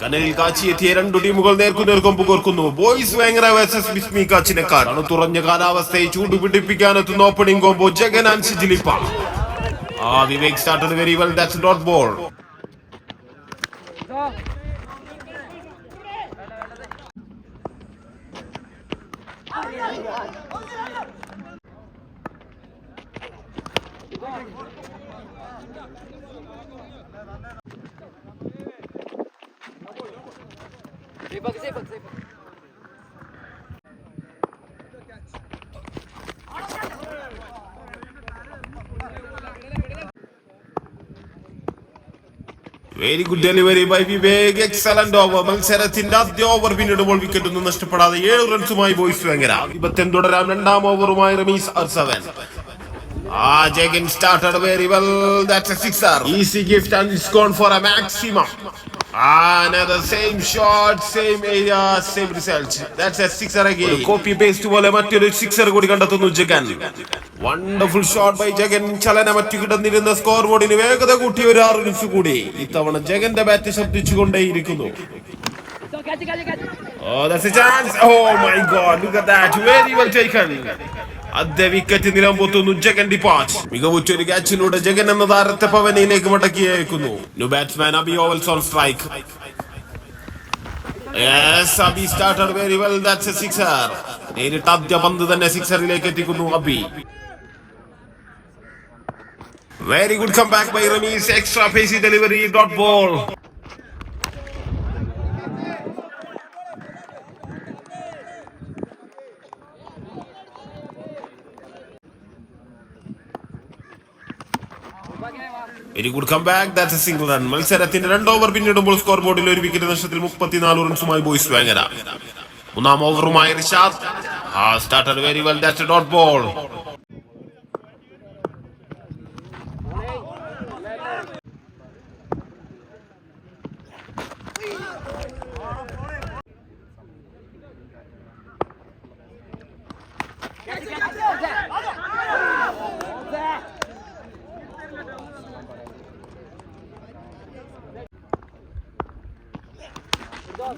കനലിൽ കാച്ചിയെത്തിയ രണ്ടു ടീമുകൾ നേർക്കുനേർ കൊമ്പ് കോർക്കുന്നു ബോയ്സ് വേങ്ങര വേഴ്സസ് ബിസ്മി കാച്ചിനക്കാട് തുറഞ്ഞ കാലാവസ്ഥയെ ചൂടുപിടിപ്പിക്കാനെത്തുന്ന opening combo Jagan and Sijilippa. ആ Vivek started very well that's dot ball Ich war sepak. Very good delivery by Vivek excellent over മത്സരത്തിന്റെ ആദ്യ ഓവർ പിന്നിടുമ്പോൾ വിക്കറ്റ് ഒന്നും നഷ്ടപ്പെടാതെ ഏഴ് റൺസുമായി ബോയ്സ് വേങ്ങര ആധിപത്യം തുടരാം. രണ്ടാം ഓവറുമായി റമീസ് ആർ സെവൻ ആ Jagan started very well that's a sixer easy gift and it's for a maximum Another same shot, same area, same result. That's a sixer again. Copy paste പോലെ മറ്റൊരു sixer കൂടി കണ്ടെത്തുന്നു Jagan wonderful shot by Jagan ചലന മറ്റു കിടന്നിരുന്ന score ബോർഡിന് വേഗത കൂട്ടി ഒരു ആറ് റൺസ് കൂടി. ഇത്തവണ ജഗന്റെ ബാറ്റ് ശബ്ദിച്ചുകൊണ്ടേയിരിക്കുന്നു വിക്കറ്റ് നിലം പൊത്തുന്നു ജഗൻ ഡിപ്പാച്ച്. മികവുറ്റൊരു ക്യാച്ചിലൂടെ ജഗൻ എന്ന താരത്തെ പവനയിലേക്ക് മടക്കിയേക്കുന്നു. New batsman Abhi ovals on strike Yes, Abhi started very well that's a sixer നേരിട്ട് ആദ്യ പന്ത് തന്നെ സിക്സറിലേക്ക് എത്തിക്കുന്നു Abhi. Very good come back by Rameez extra pacy delivery dot ball very good come back that's a single run മത്സരത്തിന്റെ രണ്ട് over പിന്നിടുമ്പോൾ score ബോർഡിൽ ഒരു വിക്കറ്റ് നഷ്ടത്തിൽ മുപ്പത്തിനാല് റൺസുമായി ബോയ്സ് വാങ്ങര. മൂന്നാം ഓവറുമായി Rishad. Starter very well that's a dot ball Run,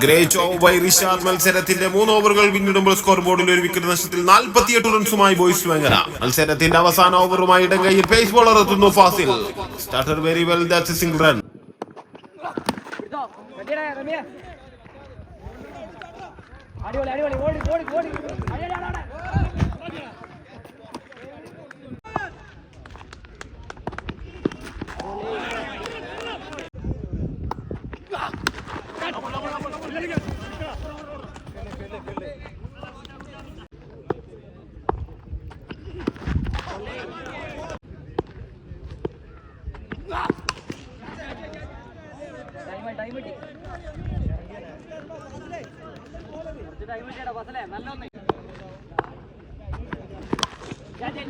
great over by Rishad മത്സരത്തിന്റെ മൂന്ന് ഓവറുകൾ പിന്നിടുമ്പോൾ സ്കോർ ബോർഡിൽ ഒരു വിക്കറ്റ് നഷ്ടത്തിൽ നാൽപ്പത്തിയെട്ട് റൺസുമായി ബോയ്സ് വേങ്ങര മത്സരത്തിന്റെ അവസാന ഓവറുമായി ഇടങ്കയിൽ പേസ് ബോളർ എത്തുന്നു Fasil. Starter very well that's single run അടിപൊളി അടിപൊളി ഓടി ഓടി ഓടി അടി, അടി, അടി,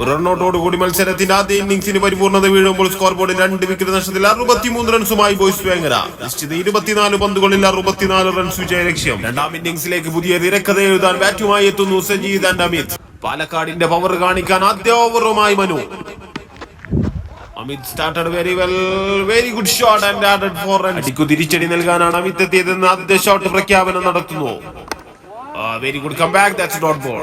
റണ്ണോട്ടോട് കൂടി മത്സരത്തിന്റെ ആദ്യ ഇന്നിംഗ്സിന് പരിപൂർണത വീഴുമ്പോൾ സ്കോർ ബോർഡിൽ രണ്ട് വിക്കറ്റ് നഷ്ടത്തിൽ അറുപത്തിമൂന്ന് റൺസുമായി ബോയ്സ് വേങ്ങര. നിശ്ചിത ഇരുപത്തിനാല് പന്തുകളിൽ അറുപത്തിനാല് റൺസ് വിജയ ലക്ഷ്യം രണ്ടാം ഇന്നിംഗ്സിലേക്ക് പുതിയ തിരക്കഥ എഴുതാൻ ബാറ്റുമായി എത്തുന്നു സജീദ് ആൻഡ് അമിത്. പാലക്കാടിന്റെ പവർ കാണിക്കാൻ ആദ്യ ഓവറുമായി Manu. Amit started very well very good shot and added four run അടിക്കു തിരിച്ചടി നൽകാനാണ് അമിത് എത്തിയതെന്ന് ആദ്യ ഷോട്ട് പ്രഖ്യാപനം നടത്തുന്നു. Very good come back that's dot ball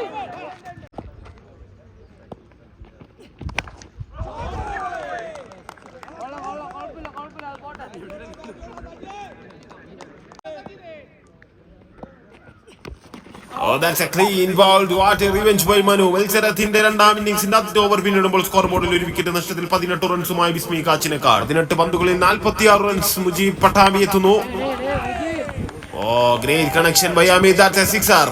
പോട്ടെ. That's a clean ball. What a revenge by Manu. മത്സരത്തിന്റെ രണ്ടാം ഇന്നിംഗ്സിന്റെ ആദ്യത്തെ ഓവർ പിന്നിടുമ്പോൾ സ്കോർ ബോർഡിൽ ഒരു വിക്കറ്റ് നഷ്ടത്തിൽ പതിനെട്ട് റൺസുമായി ബിസ്മി കാച്ചിനക്കാട് പതിനെട്ട് പന്തുകളിൽ നാൽപ്പത്തിയാറ് റൺസ് മുജീബ് പട്ടാമി എത്തുന്നു ഓ great connection by Ami that's a sixer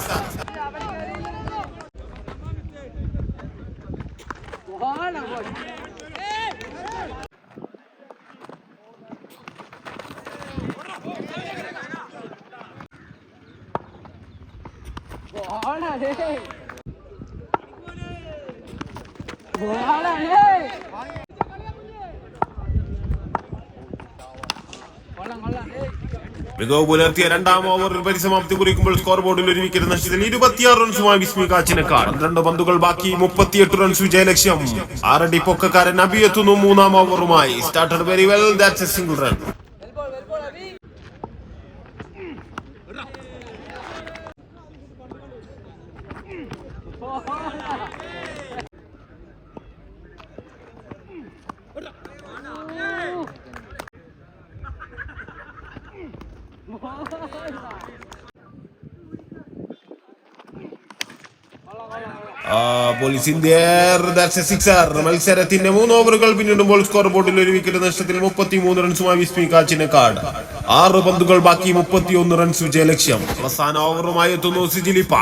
മികവ് പുലർത്തിയ രണ്ടാം ഓവറിൽ പരിസമാപ്തി കുറിക്കുമ്പോൾ സ്കോർ ബോർഡിൽ ഒരു വിക്കറ്റ് നഷ്ടത്തിൽ ഇരുപത്തിയാറ് റൺസുമായി വിസ്മി കാച്ചിനക്കാർ പന്ത്രണ്ട് പന്തുകൾ ബാക്കി മുപ്പത്തിയെട്ട് റൺസ് വിജയലക്ഷ്യം ആറടി പൊക്കക്കാരൻ അഭിയെത്തുന്നു മൂന്നാം ഓവറുമായി started very well that's a single run പോലീസിന്റെ ദാറ്റ്സ് എ സിക്സർ. മത്സരത്തിന്റെ മൂന്ന് ഓവറുകൾ പിന്നിടുമ്പോൾ സ്കോർ ബോർഡിൽ ഒരു വിക്കറ്റ് നഷ്ടത്തിൽ മുപ്പത്തി മൂന്ന് റൺസുമായി വിസ്മി കാച്ചിനക്കാട് ആറ് പന്തുകൾ ബാക്കി മുപ്പത്തിയൊന്ന് റൺസ് വിജയലക്ഷ്യം. അവസാന ഓവറുമായി എത്തുന്നു Sijilippa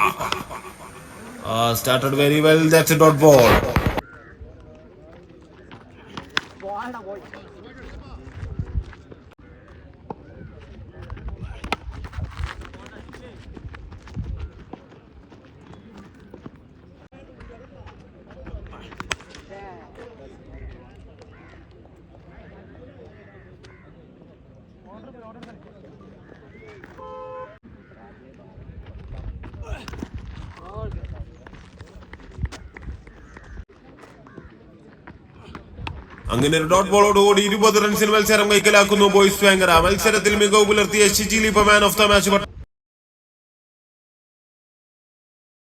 started very well that's dot ball അങ്ങനെ ഒരു ഡോട്ട് ബോളോടുകൂടി ഇരുപത് റൺസിൽ മത്സരം കൈക്കലാക്കുന്നു. ബോയ്സ് വാങ്കറ മത്സരത്തിൽ മികവ് പുലർത്തിയ Shijilippa man of the match